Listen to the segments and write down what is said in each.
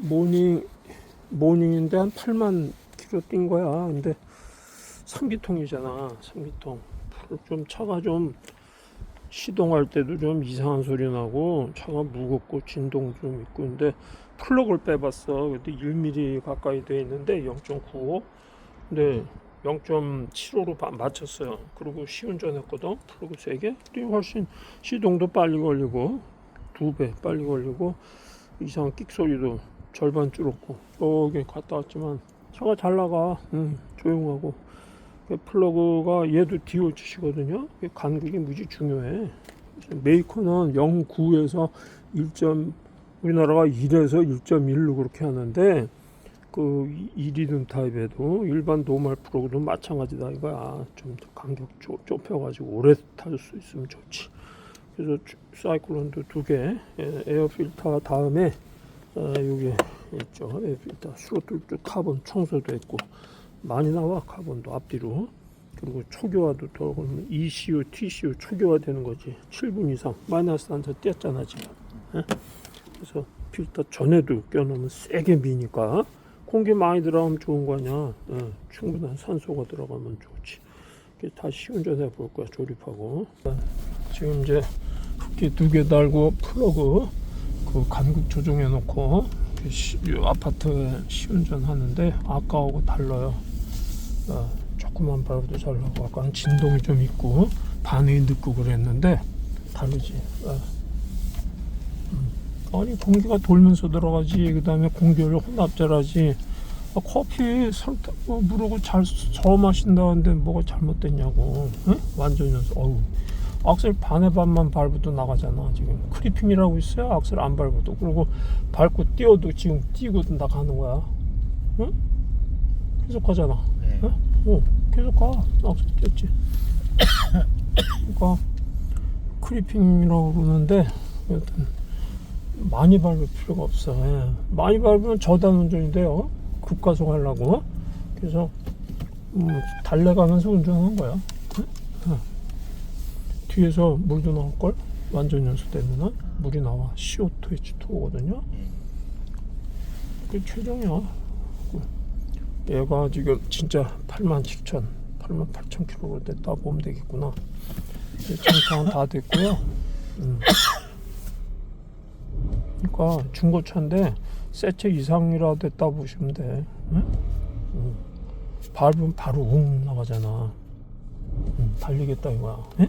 모닝 모닝인데 한 8만 킬로 뛴 거야. 근데 3기통이잖아. 3기통. 좀 차가 좀 시동할 때도 좀 이상한 소리 나고 차가 무겁고 진동 좀 있고 근데 플러그를 빼봤어. 그때 1mm 가까이 돼 있는데 0.95. 근데 0.75로 맞췄어요. 그리고 시운전했거든. 플러그 3개. 그리고 훨씬 시동도 빨리 걸리고 두 배 빨리 걸리고 이상한 끽 소리도 절반 줄었고 여기 갔다 왔지만 차가 잘 나가. 음, 조용하고. 그 플러그가 얘도 디올치시거든요. 간극이 무지 중요해. 메이커는 0.9에서 1. 우리나라가 1에서 1.1로 그렇게 하는데 그 1이든 타입에도 일반 노멀 플러그도 마찬가지다 이거야. 좀 더 간격 좁- 좁혀가지고 오래 탈 수 있으면 좋지. 그래서 주- 사이클론도 두 개, 에, 에어 필터 다음에 어, 여기 있죠. 필터 스로틀 카본 청소도 했고 많이 나와 카본도 앞뒤로. 그리고 초교화도 더 그러면 ECU, TCU 초교화 되는 거지. 7분 이상 마이너스 한서 뗐잖아 지금. 예? 그래서 필터 전에도 껴놓으면 세게 미니까 공기 많이 들어가면 좋은 거 아니야. 예, 충분한 산소가 들어가면 좋지. 다시 시운전해 볼 거야 조립하고. 예, 지금 이제 두 개 달고 플러그 그 간극 조정해 놓고 시- 이 아파트에 시운전 하는데 아까하고 달라요. 어, 조그만 밟아도 잘 나고 아까는 진동이 좀 있고 반응이 늦고 그랬는데 다르지. 어. 음. 아니 공기가 돌면서 들어가지 그 다음에 공기를 혼합자라지 아, 커피 설탕 뭐 무르고 잘 저어 마신다는데 뭐가 잘못됐냐고 응? 완전 연속 어우 악셀 반의 반만 밟아도 나가잖아 지금 크리핑이라고 있어요 악셀 안 밟아도 그리고 밟고 뛰어도 지금 뛰고 나가는 거야 응? 계속 가잖아 네. 응? 어 계속 가 악셀 뛰었지 그러니까 크리핑이라고 그러는데 여튼 많이 밟을 필요가 없어 예. 많이 밟으면 저단 운전인데요 급가속 하려고 그래서 음, 달래가면서 운전하는 거야 응? 응. 뒤에서 물도 나올걸? 완전 연소 되면 물이 나와. CO2 H2O거든요? 그게 최종이야. 그 얘가 지금 진짜 8만 7천 8만 8천 킬로가 됐다 보면 되겠구나. 청소는 다 됐고요. 음. 그러니까 중고차인데 세체 이상이라 됐다 보시면 돼. 응? 응. 밟으면 바로 웅 나가잖아. 응, 달리겠다 이거야. 예?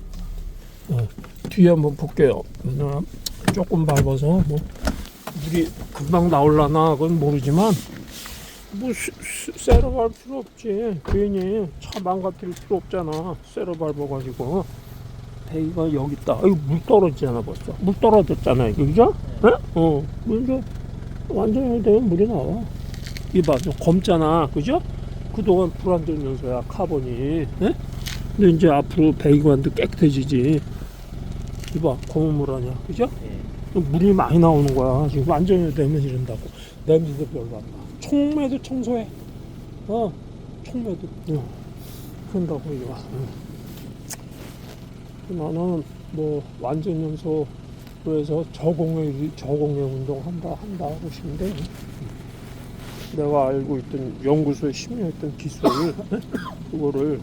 어, 뒤에 한번 볼게요. 조금 밟아서 뭐 물이 금방 나올라나 그건 모르지만 뭐 세로 밟을 필요 없지. 괜히 차 망가뜨릴 필요 없잖아. 세로 밟아가지고 배기가 여기 있다. 아이고 물 떨어지잖아 벌써. 물 떨어졌잖아 이거 그죠? 예? 어, 물 이제 완전히 되면 물이 나와. 이봐, 좀 검잖아, 그죠? 그동안 불안전 연소야 카본이. 예? 근데 이제 앞으로 배기관도 깨끗해지지. 이봐, 검은 물 아니야, 그죠? 네. 물이 많이 나오는 거야. 지금 완전히 되면 이런다고. 냄새도 별로 안 나. 총매도 청소해. 어, 총매도. 어. 그런다고, 이거. 어. 나는 뭐, 완전 연소로 해서 저공해, 저공해 운동 한다, 한다 보시면 돼. 내가 알고 있던 연구소에 심의했던 기술, 그거를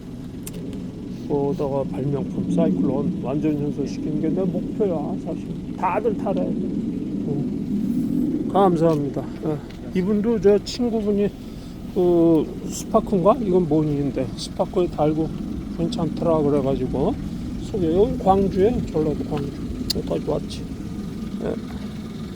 거다가 발명품 사이클론 완전 연소시키는 게 내 목표야 사실 다들 타래 음. 감사합니다 예. 이분도 저 친구분이 그 스파크인가 이건 모닝인데 스파크에 달고 괜찮더라 그래가지고 소개 여기 광주에 전라도 광주 여기까지 왔지 예.